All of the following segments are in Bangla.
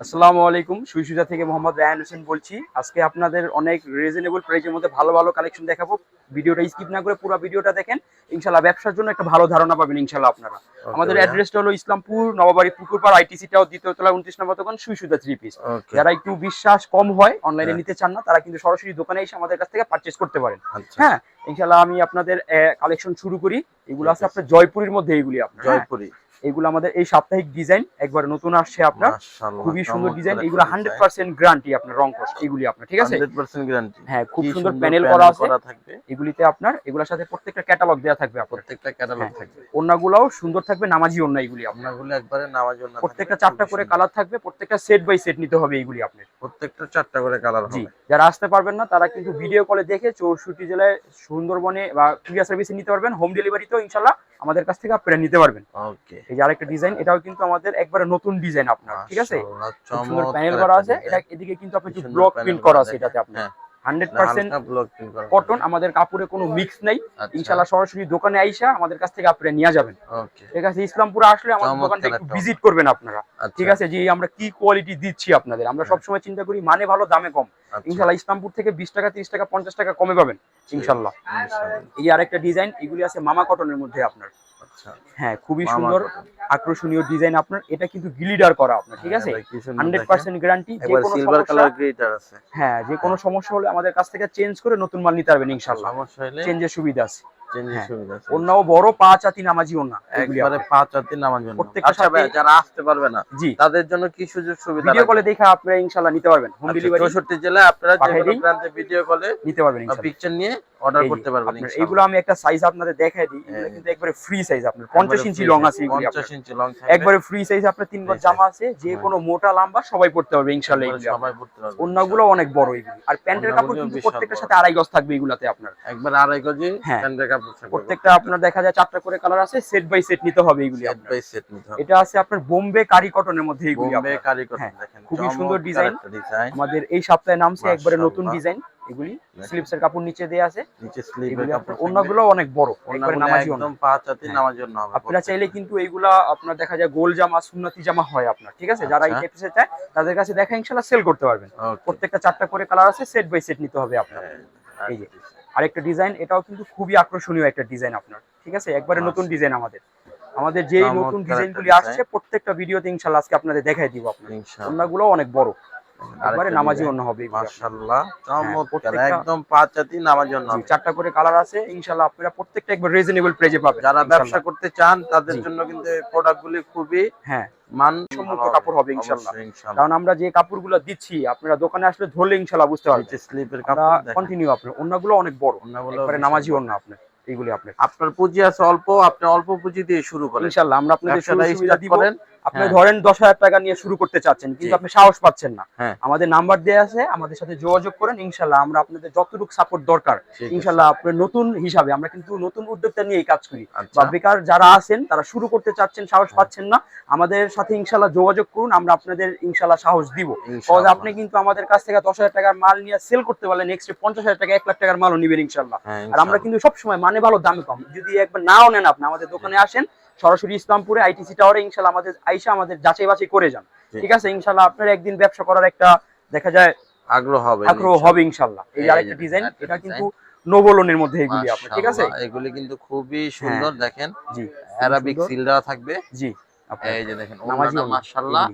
আসসালামু আলাইকুম সুইসুজা থেকে মোহাম্মদ রায়হান হোসেন বলছি। আজকে আপনাদের অনেক রিজনেবল প্রাইসের মধ্যে ভালো ভালো কালেকশন দেখাবো। ভিডিওটা স্কিপ না করে পুরো ভিডিওটা দেখেন। ইনশাল্লাহ ব্যবসার জন্য একটা ভালো ধারণা পাবেন ইনশাল্লাহ আপনারা। আমাদের। অ্যাড্রেসটা হলো ইসলামপুর নবাবাড়ি পুকুরপাড় আইটিসিটাও দ্বিতীয় তলা উনত্রিশ নম্বর দোকান সুইসুজা থ্রি পিস যারা একটু বিশ্বাস কম হয় অনলাইনে। নিতে চান না তারা কিন্তু সরাসরি দোকানে এসে আমাদের কাছ থেকে পারচেস করতে পারেন। আচ্ছা। হ্যাঁ ইনশাল্লাহ আমি আপনাদের কালেকশন শুরু করি। এগুলো আছে আপনার জয়পুরের মধ্যে এগুলি আপনার। হ্যাঁ? জয়পুরি। এগুলো আমাদের এই সাপ্তাহিক ডিজাইন একবার নতুন আসছে আপনার। খুবই সুন্দর ডিজাইন এগুলো হান্ড্রেড পার্সেন্ট গ্যারান্টি আপনার রং কস এগুলি আপনার ঠিক আছে? হ্যাঁ খুব সুন্দর প্যানেল করা আছে। থাকবে। এগুলিতে আপনার এগুলোর সাথে প্রত্যেকটা ক্যাটালগ দেওয়া থাকবে প্রত্যেকটা ক্যাটালগ। থাকবে। ওন্নাগুলাও সুন্দর থাকবে নামাজি ওন্না এগুলি আপনার। আপনাগুলো একবারে নামার জন্য প্রত্যেকটা চারটা করে কালার থাকবে প্রত্যেকটা সেট বাই সেট নিতে হবে এগুলি আপনার। প্রত্যেকটা চারটা করে কালার হবে। যারা আসতে পারবেন না তারা কিন্তু ভিডিও কলে দেখে চৌষট্টি জেলায় সুন্দরবনে বা কুরিয়ার সার্ভিসে নিতে পারবেন হোম ডেলিভারিতেও ইনশাল্লাহ আমাদের কাছ থেকে আপনারা নিতে পারবেন। ওকে এই যে আরেকটা ডিজাইন এটাও কিন্তু আমাদের একবারে নতুন ডিজাইন আপনার ঠিক আছে? সুন্দর প্যানেল করা আছে এটা এদিকে কিন্তু আপনি ব্লক প্রিন্ট করা আছে। এটাতে আপনার। হ্যাঁ, হান্ড্রেড পার্সেন্ট print করা কটন আমাদের কাপড়ে কোনো মিক্স নেই। আচ্ছা, ইনশাল্লাহ সরাসরি দোকানে আইসা আমাদের কাছ থেকে আপনারা নিয়ে যাবেন। ঠিক আছে ইসলামপুরে আসলে আমাদের দোকানটা একটু ভিজিট করবেন আপনারা। আচ্ছা, ঠিক আছে যে আমরা কি কোয়ালিটি দিচ্ছি আপনাদের আমরা হ্যাঁ। সবসময় চিন্তা করি মানে ভালো দামে কম। আচ্ছা, ইনশাল্লাহ ইসলামপুর থেকে বিশ টাকা তিরিশ টাকা পঞ্চাশ টাকা কমে পাবেন ইনশাল্লাহ এই আরেকটা ডিজাইন এগুলি আছে মামা কটনের মধ্যে আপনার। আচ্ছা, হ্যাঁ খুবই সুন্দর। আকর্ষণীয় ডিজাইন আপনার। এটা কিন্তু গ্লিডার করা আপনার ঠিক আছে? হ্যাঁ, দেখেন। পার্সেন্ট গ্যারান্টি যে কোনো সিলভার কালার গ্লিডার আছে। হ্যাঁ যে কোনো সমস্যা হলে আমাদের কাছ থেকে চেঞ্জ করে নতুন মাল নিতে পারবেন ইনশাআল্লাহ। সমস্যা হলে চেঞ্জের সুবিধা আছে। হ্যাঁ। সুবিধা আছে অন্যও বড় পাঁচ আতি নামাজি ওন্না একবারে পাঁচ প্রত্যেকটা আচ্ছা সাথে- যারা আসতে পারবে না জি। তাদের জন্য কি সুযোগ সুবিধা ভিডিও কলে দেখে আপনারা ইনশাল্লাহ নিতে পারবেন। হোম ডেলিভারি চৌষট্টি জেলায় আপনারা যে কোনো প্রান্তে ভিডিও কলে নিতে পারবেন পিকচার নিয়ে অর্ডার করতে পারবেন আপনার এইগুলো আমি একটা সাইজ আপনাদের দেখাই দিই। এগুলো হ্যাঁ। কিন্তু একবারে ফ্রি সাইজ আপনার পঞ্চাশ একবারে ইঞ্চি লং আছে 50 ইঞ্চি লং থাকবে। একবারে ফ্রি সাইজ আপনার তিন গজ জামা আছে যে হ্যাঁ। কোনো মোটা লম্বা সবাই পড়তে পারবে এগুলি সবাই পড়তে পারবে। অন্যগুলো অনেক বড় এগুলি। আর প্যান্টের কাপড় কিন্তু প্রত্যেকটার সাথে আড়াই গজ থাকবে এগুলাতে আপনার। একবার আড়াই গজি। প্যান্টের প্রত্যেকটা আপনার দেখা যায় চারটা করে কালার আছে সেট বাই সেট নিতে হবে এগুলি সেট বাই সেট নিতে হবে। এটা আছে আপনার বোম্বে কারি কটনের মধ্যে এগুলি বোম্বে আপনার। কারিগর হ্যাঁ, দেখেন খুবই সুন্দর ডিজাইন। আমাদের এই সপ্তাহে নামছে একবারে নতুন ডিজাইন এগুলি। স্লিপস এর কাপড় নিচে দেয়া আছে। নিচে এগুলি কাপড় অন্যগুলো অনেক বড় একবারে নামাজি একদম পাঁচ হাতে হ্যাঁ। নামার জন্য হবে আপনারা চাইলে কিন্তু এইগুলা আপনার দেখা যায় গোল জামা সুন্নতি জামা হয় আপনার ঠিক আছে? যারা এই আচ্ছা। টাইপের চায় তাদের কাছে দেখা ইনশাল্লাহ সেল করতে পারবেন। প্রত্যেকটা চারটা করে কালার আছে সেট বাই সেট নিতে হবে আপনার। এই যে। আরেকটা ডিজাইন এটাও কিন্তু খুবই আকর্ষণীয় একটা ডিজাইন আপনার ঠিক আছে? একবারে নতুন আচ্ছা। ডিজাইন আমাদের। আমাদের যে নতুন ডিজাইনগুলি ডিজাইন। গুলি আসছে প্রত্যেকটা ভিডিওতে ইনশাল্লাহ আজকে আপনাদের দেখাই দিব আপনার ইনশাআল্লাহ অন্যগুলো অনেক বড়। একবারে আরেকটা নামাজি অন্য হবে মাশাআল্লাহ চমৎকার একদম পাঁচ জন্য হবে। চারটা করে কালার আছে ইনশাল্লাহ আপনারা প্রত্যেকটা একবার রিজনেবল প্রাইজে পাবেন যারা ব্যবসা করতে চান তাদের জন্য কিন্তু প্রোডাক্ট গুলি খুবই হ্যাঁ। কাপড় হবে ইনশাআল্লাহ। কারণ আমরা যে কাপড়গুলো দিচ্ছি আপনারা দোকানে আসলে ধরলে ইনশাল্লাহ বুঝতে পারবেন। স্লিপের কাপড় কন্টিনিউ আপনার অন্যগুলো অনেক বড় অন্যগুলো নামাজি অন্য আপনার এইগুলি আপনার। আপনার পুঁজি আছে অল্প আপনি অল্প পুঁজি দিয়ে শুরু করেন। ইনশাল্লাহ আমরা আপনাদের সুবিধা দিব। আপনি হ্যাঁ। ধরেন দশ হাজার টাকা নিয়ে শুরু করতে চাচ্ছেন কিন্তু আপনি সাহস পাচ্ছেন না। হ্যাঁ। আমাদের নাম্বার দেওয়া আছে আমাদের সাথে যোগাযোগ করেন ইনশাল্লাহ আমরা আপনাদের যতটুকু সাপোর্ট দরকার ইনশাল্লাহ আপনার নতুন হিসাবে আমরা কিন্তু নতুন উদ্যোক্তা নিয়ে কাজ করি। আচ্ছা। বা বেকার যারা আছেন তারা শুরু করতে চাচ্ছেন সাহস পাচ্ছেন না আমাদের সাথে ইনশাল্লাহ যোগাযোগ করুন আমরা আপনাদের ইনশাল্লাহ সাহস দিব। সহজ আপনি কিন্তু আমাদের কাছ থেকে দশ হাজার টাকার মাল নিয়ে সেল করতে পারলে নেক্সট পঞ্চাশ হাজার টাকা এক লাখ টাকার মালও নিবেন ইনশাল্লাহ। হ্যাঁ, আর আমরা কিন্তু সবসময় মানে ভালো দামে কম। যদি একবার নাও নেন আপনি আমাদের দোকানে আসেন সরাসরি ইসলামপুরে আইটিসি টাওয়ারে ইনশাল্লাহ আমাদের আইসা আমাদের যাচাই বাছাই করে যান। ঠিক আছে? ইনশাল্লাহ আপনার একদিন ব্যবসা করার একটা দেখা যায় আগ্রহ হবে আগ্রহ হবে ইনশাল্লাহ এই আরেকটা ডিজাইন এটা কিন্তু নোবলনের মধ্যে এগুলি আপনার ঠিক আছে? এগুলি কিন্তু খুবই সুন্দর দেখেন। জি। অ্যারাবিক সুন্দর। সিল দেওয়া থাকবে। জি এই যে দেখেন মাশাআল্লাহ।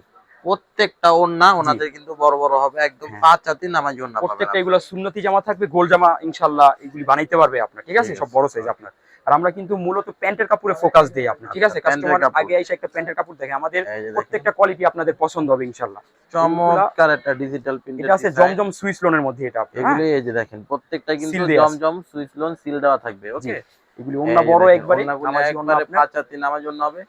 প্রত্যেকটা ওন্না ওনাদের কিন্তু বড় বড় হবে একদম হ্যাঁ। পাঁচ হাতি নামাজি ওন্না প্রত্যেকটা এগুলো সুন্নতি জামা থাকবে গোল জামা ইনশাল্লাহ এগুলি বানাইতে পারবে আপনার ঠিক আছে? সব বড় সাইজ আপনার। আর আমরা কিন্তু মূলত প্যান্টের কাপড়ে ফোকাস দিই আপনার ঠিক আছে? আচ্ছা, কাস্টমার আগে এসে একটা প্যান্টের কাপড় দেখে আমাদের প্রত্যেকটা কোয়ালিটি আপনাদের পছন্দ হবে ইনশাআল্লাহ। চমৎকার একটা ডিজিটাল প্রিন্ট এটা আছে জমজম সুইস লোনের মধ্যে এটা আপনি হ্যাঁ? এগুলি এই যে দেখেন প্রত্যেকটা কিন্তু। জমজম সুইস লোন সিল দেওয়া থাকবে ওকে এগুলি অন্য বড় একবারে নামাজি ওন্না আপনার। নামাজ ওন্না হবে।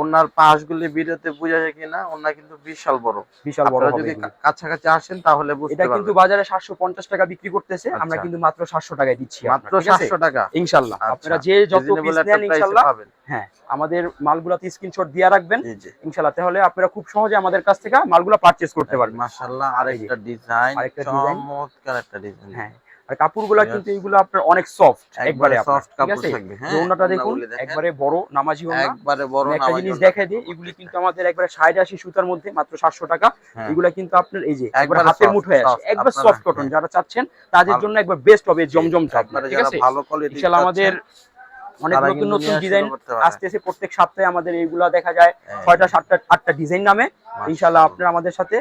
ওনার পাশগুলি ভিডিওতে বোঝা যায় কিনা ওনা কিন্তু বিশাল বড়। বিশাল বড় যদি কাছাকাছি আসেন তাহলে এটা কিন্তু বাজারে সাতশো পঞ্চাশ টাকা বিক্রি করতেছে আমরা আচ্ছা। কিন্তু মাত্র সাতশো টাকায় দিচ্ছি মাত্র? সাতশো টাকা। ইনশাল্লাহ। আচ্ছা। আপনারা যে যত পিস নেন ইনশাল্লাহ। পাবেন। হ্যাঁ আমাদের মালগুলাতে স্ক্রিনশট দিয়ে রাখবেন। ইনশাল্লাহ। তাহলে আপনারা খুব সহজে আমাদের কাছ থেকে মালগুলা পারচেজ করতে পারবেন। মাশাআল্লাহ আরেকটা ডিজাইন আরেকটা design। চমৎকার একটা ডিজাইন হ্যাঁ। আর কাপড়গুলো. কিন্তু এইগুলো আপনার অনেক সফট একবারে সফট কাপড় থাকবে হ্যাঁ ওনাটা দেখুন একবারে বড় নামাজি ওনা একবারে বড় আমি একটা জিনিস। দেখাই দিই এগুলি কিন্তু আমাদের একবারে ষাট আশি সুতার মধ্যে মাত্র সাতশো টাকা হ্যাঁ। এগুলা কিন্তু আপনার এই যে একবার হাতের মুঠোয় আসে একবার সফট কটন। যারা চাচ্ছেন তাদের জন্য একবার বেস্ট হবে জমজম চাপ ঠিক যারা ভালো কোয়ালিটি ইনশাআল্লাহ আমাদের অনেক নতুন নতুন ডিজাইন। আসতেছে প্রত্যেক সপ্তাহে আমাদের এইগুলা দেখা যায় হ্যাঁ। ছয়টা সাতটা আটটা ডিজাইন নামে ইনশাআল্লাহ আপনারা আমাদের সাথে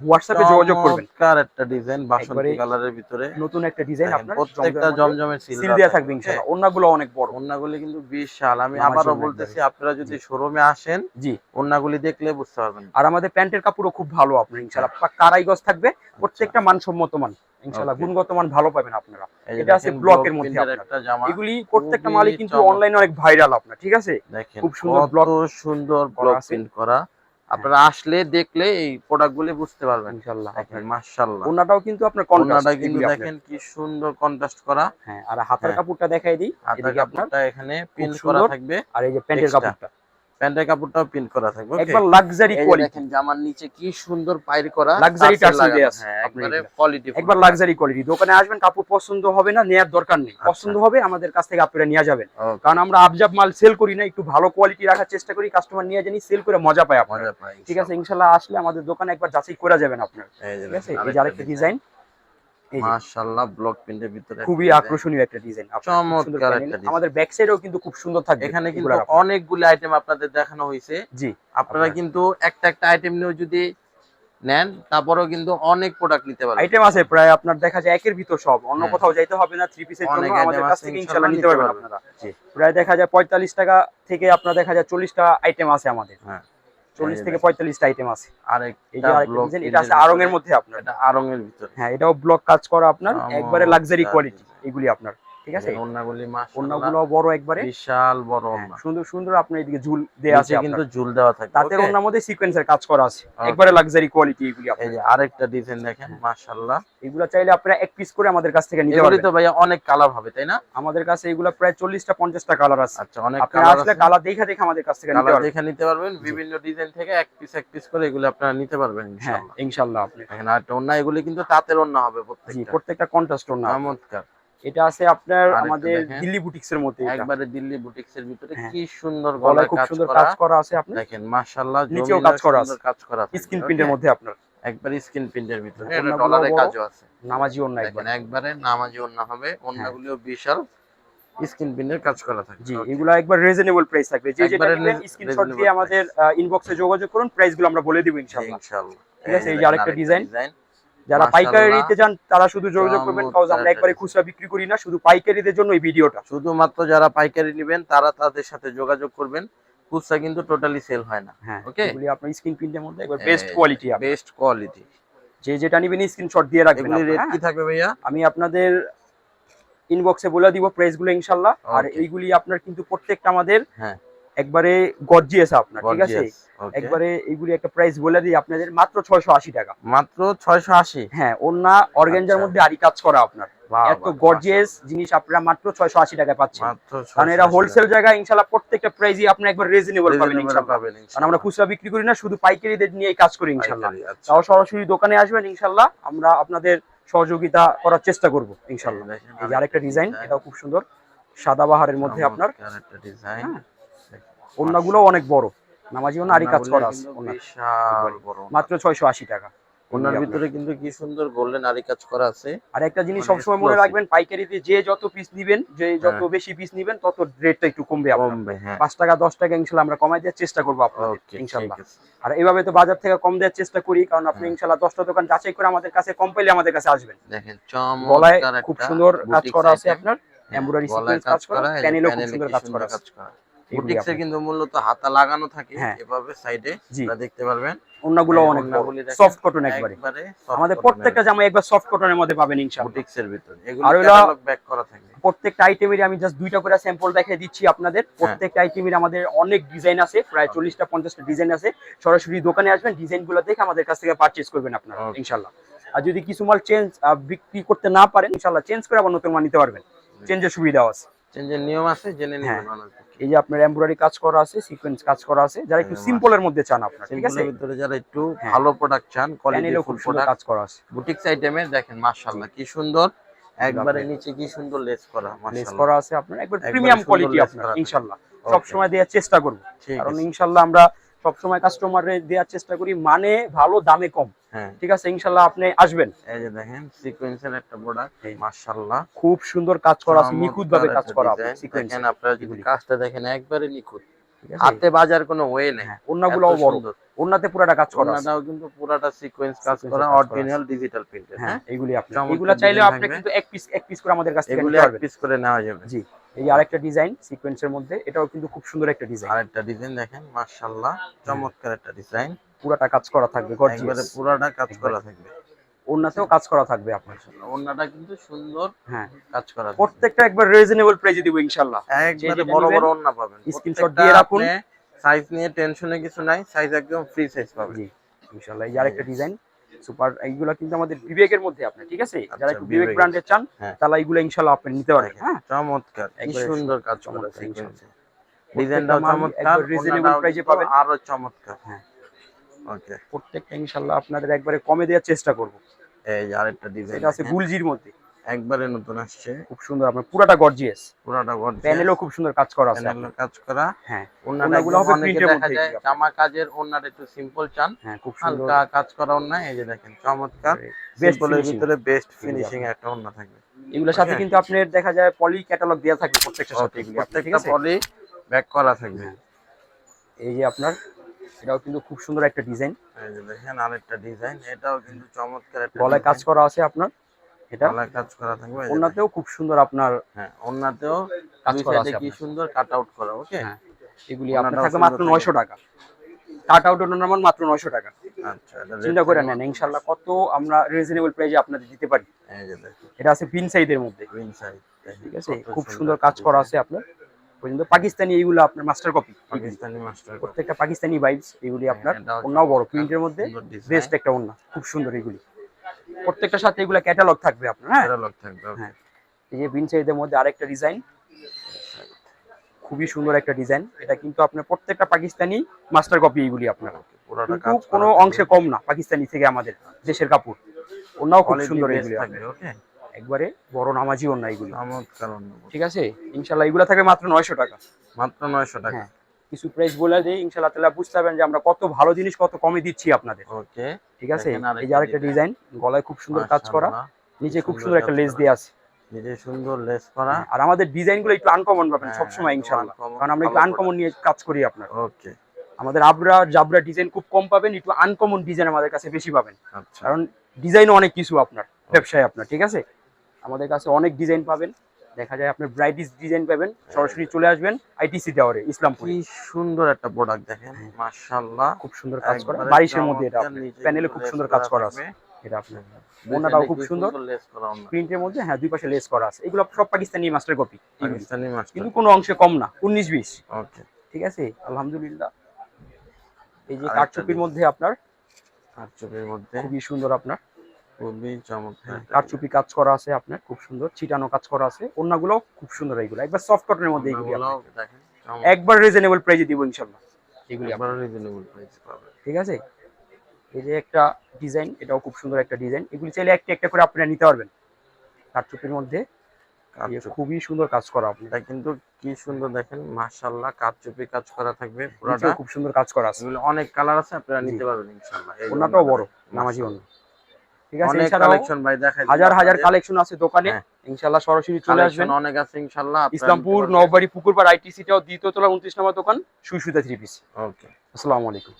হোয়াটসঅ্যাপে যোগাযোগ করবেন। চমৎকার একটা ডিজাইন বাসন্তী কালারের ভিতরে। নতুন একটা ডিজাইন আপনার প্রত্যেকটা জমজমের সিল দেওয়া থাকবে ইনশাআল্লাহ। ওন্নাগুলো অনেক বড়। ওন্নাগুলি কিন্তু বিশাল। আমি আবারও বলতেছি আপনারা যদি শোরুমে আসেন জি। ওন্নাগুলি দেখলে বুঝতে পারবেন। আর আমাদের প্যান্টের কাপড়ও খুব ভালো আপনার ইনশাআল্লাহ। কারাই গজ থাকবে প্রত্যেকটা মানসম্মত মান ইনশাআল্লাহ। গুণগত মান ভালো পাবেন আপনারা। এটা আছে ব্লকের মধ্যে আপনার। এগুলি প্রত্যেকটা মালই কিন্তু অনলাইনে অনেক ভাইরাল আপনার ঠিক আছে? খুব সুন্দর block সুন্দর করা ব্লক প্রিন্ট করা। আপনারা আসলে দেখলে এই প্রোডাক্টগুলি বুঝতে পারবেন। ইনশাআল্লাহ মাশাআল্লাহ। ওনাটাও কিন্তু আপনার কন্ট্রাস্ট কিন্তু দেখেন কি সুন্দর কন্ট্রাস্ট করা। হ্যাঁ আর হাতের হ্যাঁ। কাপড়টা দেখাই দিই। হাতের কাপড়টা এখানে প্রিন্ট করা থাকবে আর এই যে প্যান্টের কাপড়টা। প্যান্টের কাপড়টাও প্রিন্ট করা থাকবে। একবার লাক্সারি কোয়ালিটি দেখেন জামার নিচে কি সুন্দর পাইর করা টার্সেল দেয়া আছে। হ্যাঁ, একবারে কোয়ালিটি একবার লাক্সারি কোয়ালিটি দোকানে আসবেন কাপড় পছন্দ হবে না নেয়ার দরকার নেই। আচ্ছা। পছন্দ হবে আমাদের কাছ থেকে আপনারা নিয়ে যাবেন। কারণ আমরা আবজাব মাল সেল করি না একটু ভালো কোয়ালিটি রাখার চেষ্টা করি কাস্টমার নিয়ে জানি সেল করে মজা পায় আপনারা। ঠিক আছে ইনশাল্লাহ। আসলে আমাদের দোকানে একবার যাচাই করে যাবেন আপনার। ঠিক আছে? এই যে আরেকটা ডিজাইন মাশাআল্লাহ ব্লক প্রিন্টের ভিতরে খুবই আকর্ষণীয় একটা ডিজাইন চমৎকার একটা। আমাদের ব্যাক সাইডেও কিন্তু খুব সুন্দর থাকবে এখানে কিন্তু আপনার। আইটেম আপনাদের দেখানো হয়েছে জি আপনারা কিন্তু একটা একটা আইটেম নিয়েও যদি নেন তারপরেও কিন্তু অনেক প্রোডাক্ট নিতে পারবেন আইটেম আছে প্রায় আপনার দেখা যায় একের ভিতর সব অন্য হ্যাঁ। কোথাও যাইতে হবে না থ্রি পিসের জন্য আমাদের কাছ থেকে ইনশাআল্লাহ নিতে পারবেন। আপনারা জি। প্রায় দেখা যায় পঁয়তাল্লিশ টাকা থেকে আপনার দেখা যায় চল্লিশটা আইটেম আছে আমাদের হ্যাঁ। চল্লিশ থেকে। পঁয়তাল্লিশটা আইটেম আছে আর এটা আছে আরং এর মধ্যে আপনার এটা আরঙের ভিতরে হ্যাঁ এটাও ব্লক কাজ করা আপনার একবারে লাক্সারি কোয়ালিটি। এগুলি আপনার ঠিক আছে? ওন্নাগুলি বড় একবারে। বিশাল বড় হ্যাঁ, ওন্না সুন্দর সুন্দর আপনার এদিকে ঝুল দেয়া আছে কিন্তু ঝুল দেওয়া তাদের okay? মধ্যে সিকোয়েন্সের কাজ করা আছে। Okay. একবারে লাক্সারি কোয়ালিটি এগুলি এই যে আরেকটা ডিজাইন দেখেন মাশাআল্লাহ। এগুলো চাইলে আপনারা এক পিস করে আমাদের কাছ থেকে নিতে পারবেন। তো ভাইয়া অনেক কালার হবে তাই না? আমাদের কাছে এগুলো প্রায় চল্লিশটা পঞ্চাশটা কালার আছে। আচ্ছা অনেক কালার আসলে কালার দেখে দেখে আমাদের কাছ থেকে নিতে পারবেন। দেখে নিতে পারবেন বিভিন্ন ডিজাইন থেকে এক পিস এক পিস করে এগুলো আপনারা নিতে পারবেন হ্যাঁ ইনশাআল্লাহ। ইনশাল্লাহ আপনি। দেখেন আর অন্য এগুলি কিন্তু তাঁতের অন্য হবে প্রত্যেকটা। প্রত্যেকটা কন্ট্রাস্ট না চমৎকার। এটা আছে আপনার আমাদের দিল্লি বুটিক্স এর মধ্যে একবারে দিল্লি বুটিক্স এর ভিতরে হ্যাঁ। কি সুন্দর গলায় খুব সুন্দর কাজ করা আছে আপনার। দেখেন মাশাআল্লাহ নিচেও কাজ করা সুন্দর কাজ করা স্ক্রিন okay? প্রিন্টের মধ্যে আপনার। একবার স্ক্রিন প্রিন্টের ভিতরে। এটা ডলারের বড়। কাজও আছে। নামাজি অন্য একবার। একবারে নামাজি ওন্না হবে। ওন্নাগুলিও বিশাল। স্ক্রিন প্রিন্টের কাজ করা থাকে। জি এগুলো একবার রিজনেবল প্রাইস থাকবে। যে যেটা একবারে নেবেন স্ক্রিনশট দিয়ে আমাদের ইনবক্সে যোগাযোগ করুন প্রাইসগুলো আমরা বলে দিব ইনশাআল্লাহ। ইনশাআল্লাহ। ঠিক আছে, এই যে আরেকটা design। যারা পাইকারি নিতে চান তারা শুধু যোগাযোগ করবেন কারণ আমরা একবারে খুচরা বিক্রি করি না শুধু পাইকারিদের জন্য এই ভিডিওটা। শুধুমাত্র যারা পাইকারি নেবেন তারা তাদের সাথে যোগাযোগ করবেন। খুচরা কিন্তু টোটালি সেল হয় না হ্যাঁ Okay. এগুলি আপনার স্ক্রিন প্রিন্টের মধ্যে একবার বেস্ট কোয়ালিটি বেস্ট কোয়ালিটি যে যেটা নিবেন স্ক্রিনশট দিয়ে রাখবেন এগুলি রেট হ্যাঁ? কি থাকবে ভাইয়া? আমি আপনাদের ইনবক্সে বলে দিব প্রাইসগুলো ইনশাল্লাহ আর এইগুলি আপনার কিন্তু প্রত্যেকটা আমাদের হ্যাঁ। একবারে গর্জিয়াস আপনার ঠিক আছে? একবারে এইগুলি একটা প্রাইস বলে দিই আপনাদের মাত্র ছয়শো আশি টাকা। মাত্র 680 হ্যাঁ অন্য অর্গেঞ্জার আচ্ছা। মধ্যে আরি কাজ করা আপনার। এত গর্জিয়াস জিনিস আপনারা মাত্র ছয়শো আশি টাকায় পাচ্ছেন। কারণ এরা হোলসেল জায়গায় ইনশাল্লাহ প্রত্যেকটা প্রাইসই আপনি একবার রিজনেবল পাবেন পাবেন কারণ আমরা খুচরা বিক্রি করি না শুধু পাইকারিদের নিয়ে কাজ করি ইনশাল্লাহ পাইকারি, আচ্ছা। তাও সরাসরি দোকানে আসবেন ইনশাল্লাহ আমরা আপনাদের সহযোগিতা করার চেষ্টা করব ইনশাল্লাহ দেখেন, এই আরেকটা ডিজাইন এটাও খুব সুন্দর। সাদা বাহারের মধ্যে আপনার একটা ডিজাইন। ওন্নাগুলো অনেক বড়। নামাজি ওন্না আরি কাজ করা আছে মাত্র ছয়শো আশি টাকা। ওনার ভিতরে কিন্তু কি সুন্দর গোল্ডেন আরি কাজ করা আছে। আর একটা জিনিস মানে সবসময় মনে। রাখবেন পাইকারিতে যে যত পিস নিবেন যে যত হ্যাঁ। বেশি পিস নিবেন তত রেটটা একটু কমবে কমবে হ্যাঁ। পাঁচ টাকা দশ টাকা ইনশাল্লাহ আমরা কমাই দেওয়ার চেষ্টা করব আপনাদের ইনশাল্লাহ। আর এইভাবে তো বাজার থেকে কম দেওয়ার চেষ্টা করি কারণ আপনি হ্যাঁ। ইনশাল্লাহ দশটা দোকান যাচাই করে আমাদের কাছে কম পাইলে আমাদের কাছে আসবেন। দেখেন গলায় খুব সুন্দর কাজ করা আছে আপনার এমব্রয়ডারি সিকোয়েন্স কাজ করা প্যানেলও খুব সুন্দর কাজ করা কাজ করা। বুটিক্সে। কিন্তু মূলত হাতা লাগানো থাকে হ্যাঁ। এভাবে সাইডে আপনারা দেখতে পারবেন। অন্যগুলো অনেক সফট কটন একবারে। আমাদের প্রত্যেকটা জামা একবার সফট কটনের মধ্যে পাবেন ইনশাআল্লাহ। বুটিক্স এর ভিতরে। এগুলো ক্যাটালগ ব্যাক করা থাকে। প্রত্যেকটা আইটেমেরই আমি জাস্ট দুইটা করে স্যাম্পল দেখিয়ে দিচ্ছি আপনাদের। হ্যাঁ। প্রত্যেকটা আইটেমের আমাদের অনেক ডিজাইন আছে প্রায় চল্লিশটা পঞ্চাশটা ডিজাইন আছে। সরাসরি দোকানে আসবেন ডিজাইনগুলো দেখে আমাদের কাছ থেকে পারচেজ করবেন আপনারা Okay. ইনশাল্লাহ আর যদি কিছু মাল চেঞ্জ বিক্রি করতে না পারেন ইনশাল্লাহ চেঞ্জ করে আবার নতুন মাল নিতে পারবেন। চেঞ্জের সুবিধাও আছে। চেঞ্জের নিয়ম আছে জেনে হ্যাঁ। এই যে আপনার এমব্রয়ডারি কাজ করা আছে সিকোয়েন্স কাজ করা আছে যারা একটু সিম্পলের মধ্যে চান আপনার ঠিক আছে? ভিতরে যারা একটু। ভালো প্রোডাক্ট চান কোয়ালিটি ফুল খুব প্রোডাক্ট কাজ করা আছে। বুটিক্স আইটেমের দেখেন মাশাআল্লাহ কি সুন্দর। একবারে নিচে কি সুন্দর লেস করা লেস করা আছে আপনার একবার একবারে প্রিমিয়াম কোয়ালিটি আপনার ইনশাআল্লাহ। সব সময় দেওয়ার চেষ্টা করব। ঠিক কারণ ইনশাআল্লাহ আমরা সব সময় কাস্টমারে দেওয়ার চেষ্টা করি মানে ভালো দামে কম। হ্যাঁ। ঠিক আছে ইনশাআল্লাহ আপনি আসবেন। এই যে দেখেন সিকোয়েন্সের একটা প্রোডাক্ট মাশাআল্লাহ। খুব সুন্দর কাজ করা আছে নিখুঁত ভাবে কাজ করা আছে সিকোয়েন্স দেখেন আপনারা যদি কাজটা দেখেন একবারে নিখুঁত। হাতে বাজার কোনো ওয়ে নেই। হ্যাঁ ওন্নাগুলোও এত বড়। ওন্নাতে পুরাটা কাজ করা আছে। কিন্তু পুরাটা সিকোয়েন্স কাজ করা অরিজিনাল ডিজিটাল প্রিন্টেড হ্যাঁ হ্যাঁ? এগুলি আপনি এগুলা চাইলে আপনি কিন্তু এক পিস এক পিস করে আমাদের কাছ থেকে এগুলো এক পিস করে নেওয়া যাবে। জি। এই আরেকটা ডিজাইন সিকোয়েন্সের মধ্যে এটাও কিন্তু খুব সুন্দর একটা ডিজাইন আরেকটা ডিজাইন দেখেন মাশাআল্লাহ চমৎকার একটা ডিজাইন পুরাটা কাজ করা থাকবে একবারে পুরাটা কাজ করা থাকবে। ওন্নাতেও কাজ করা থাকবে আপনার ওনাটা কিন্তু সুন্দর হ্যাঁ। কাজ করা প্রত্যেকটা একবার রিজনেবল প্রাইসে দিব ইনশাআল্লাহ। একবারে বড় বড় ওন্না পাবেন। screenshot দিয়ে রাখুন। সাইজ নিয়ে টেনশনে কিছু নাই সাইজ একদম ফ্রি সাইজ পাবেন। জি ইনশাআল্লাহ এই আরেকটা ডিজাইন সুপার এইগুলো কিন্তু আমাদের বিবেকের মধ্যে আপনি ঠিক আছে? যারা একটু বিবেক। ব্র্যান্ডের চান হ্যাঁ। এইগুলা ইনশাআল্লাহ আপনি নিতে পারেন হ্যাঁ? চমৎকার সুন্দর কাজ চমৎকার, চমৎকার রিজনেবল কিন্তু পাবেন। আরও চমৎকার। হ্যাঁ। ওকে। প্রত্যেকটা ইনশাআল্লাহ আপনাদের একবারে কমে দেওয়ার চেষ্টা করব। এই আরেকটা ডিজাইন এটা আছে গুলজির মধ্যে। একবারে নতুন আসছে। খুব সুন্দর আপনার পুরাটা গর্জিয়াস পুরাটা গর্জিয়াস প্যানেলও খুব সুন্দর কাজ করা আছে প্যানেলের কাজ করা। হ্যাঁ ওন্নাগুলো হবে প্রিন্টের দেখা মধ্যে যায় জামা কাজের ওন্নাটা একটু সিম্পল চান। হ্যাঁ খুব সুন্দর। হালকা কাজ করা ওন্না এই যে দেখেন চমৎকার। বেস্ট সিম্পলের ফিনিশিং ভিতরে বেস্ট ফিনিশিং একটা ওন্না থাকবে। এগুলোর সাথে কিন্তু আপনার দেখা যায় পলি ক্যাটালগ দেওয়া থাকবে প্রত্যেকটার সাথে এগুলি। প্রত্যেকটা পলি ব্যাক করা থাকবে। হ্যাঁ। এই যে আপনার এটাও কিন্তু খুব সুন্দর একটা ডিজাইন এই যে দেখেন আরেকটা ডিজাইন এটাও কিন্তু চমৎকার একটা গলায় কাজ করা আছে আপনার। এটা কাজ করা থাকবে ওনাতেও খুব সুন্দর আপনার হ্যাঁ ওন্নাতেও কাজ করা আছে কি সুন্দর কাট আউট করা ওকে হ্যাঁ এগুলি আপনার থাকবে মাত্র থাকবে। নয়শো টাকা। কাট আউট ওনার মাত্র নয়শো টাকা। আচ্ছা চিন্তা করে। নেন ইনশাল্লাহ কত আমরা রিজনেবল প্রাইসে আপনাদের দিতে পারি। এটা আছে পিন সাইজের মধ্যে। সাইড ঠিক আছে? খুব সুন্দর কাজ করা আছে আপনার। পর্যন্ত পাকিস্তানি এইগুলো আপনার মাস্টার কপি পাকিস্তানি মাস্টার প্রত্যেকটা পাকিস্তানি ভাইবস এগুলি আপনার এটাও অন্যও বড়। প্রিন্টের মধ্যে বেস্ট একটা অন্য খুব সুন্দর এগুলি। প্রত্যেকটার সাথে এগুলো ক্যাটালগ থাকবে আপনার হ্যাঁ? লোক থাকবে হ্যাঁ। এই যে পিন সাইজের মধ্যে আরেকটা ডিজাইন খুবই সুন্দর একটা ডিজাইন এটা কিন্তু আপনার প্রত্যেকটা পাকিস্তানি মাস্টার কপি এইগুলি আপনার। পুরোটা কিন্তু কাজ কোনো অংশে কম না পাকিস্তানি থেকে আমাদের দেশের কাপড়। ওনাও খুব সুন্দর এগুলি একবারে বড় নামাজি ওনা এগুলি। ঠিক আছে? ইনশাল্লাহ এগুলো থাকবে মাত্র নয়শো টাকা। মাত্র 900 টাকা। হ্যাঁ। কিছু প্রাইস বলে দিই ইনশাল্লাহ তাহলে বুঝতে পারবেন যে আমরা কত ভালো জিনিস কত কমে দিচ্ছি আপনাদের। ওকে ঠিক আছে? এই যে আরেকটা ডিজাইন গলায় খুব সুন্দর কাজ করা। নিচে খুব সুন্দর একটা লেস দেওয়া আছে। নিজে সুন্দর লেস করা। আর আমাদের ডিজাইনগুলো একটু আনকমন পাবেন হ্যাঁ, সবসময় একদম ইনশাল্লাহ কারণ আমরা একটু আনকমন নিয়ে কাজ করি আপনার। ওকে আমাদের আবরা জাবরা ডিজাইন খুব কম পাবেন একটু আনকমন ডিজাইন আমাদের কাছে বেশি পাবেন। আচ্ছা। কারণ ডিজাইনও অনেক কিছু আপনার ব্যবসায় আপনার ঠিক আছে? আমাদের কাছে অনেক ডিজাইন পাবেন। দেখা যায় আপনার ব্রাইটিস ডিজাইন পাবেন সরাসরি চলে আসবেন আইটিসি টাওয়ারে ইসলামপুর। কি সুন্দর একটা প্রোডাক্ট দেখেন মাশাআল্লাহ। খুব সুন্দর কাজ করা। বারিশের মধ্যে এটা প্যানেলে খুব সুন্দর কাজ করা আছে। এটা আপনার ওনাটাও খুব সুন্দর। লেস করা অন্য প্রিন্টের মধ্যে হ্যাঁ দুই পাশে লেস করা আছে। এগুলো সব Pakistani master copy Pakistani master কিন্তু কোনো অংশে কম না উনিশ বিশ। ওকে ঠিক আছে? আলহামদুলিল্লাহ। এই যে কারচুপির মধ্যে আপনার কারচুপির মধ্যে। খুবই সুন্দর আপনার। খুবই চমৎকার। একটা কারচুপি কাজ করা আছে আপনার খুব সুন্দর। ছিটানো কাজ করা আছে। অন্যগুলো খুব সুন্দর এইগুলো। একবার সফট কটনের মধ্যে এগুলি ওগুলোও আপনার। দেখেন একবার রিজনেবল প্রাইসে দিব ইনশাল্লাহ এগুলি একবার রিজনেবল প্রাইস পাবে ঠিক আছে? এই যে একটা ডিজাইন এটাও খুব সুন্দর একটা ডিজাইন এগুলি চাইলে একটা একটা করে আপনারা নিতে পারবেন। কারচুপির মধ্যে। খুবই সুন্দর কাজ করা আপনার। কিন্তু কি সুন্দর দেখেন মাশাআল্লাহ কারচুপি কাজ করা থাকবে পুরোটা। খুব সুন্দর কাজ করা আছে। অনেক কালার আছে আপনারা নিতে পারবেন ইনশাআল্লাহ। ওনাটাও বড়। নামাজি অন্য ঠিক আছে? অনেক কালেকশন ভাই দেখাই হাজার হাজার কালেকশন আছে দোকানে। ইনশাআল্লাহ ইনশাল্লাহ সরাসরি চলে আসবেন। অনেক আছে ইনশাআল্লাহ ইসলামপুর নওবাড়ি পুকুরপাড় আইটিসি টাও দ্বিতীয় তলা উনত্রিশ নম্বর দোকান সুসুদা সুতা থ্রি পিস। ওকে আসসালামু আলাইকুম।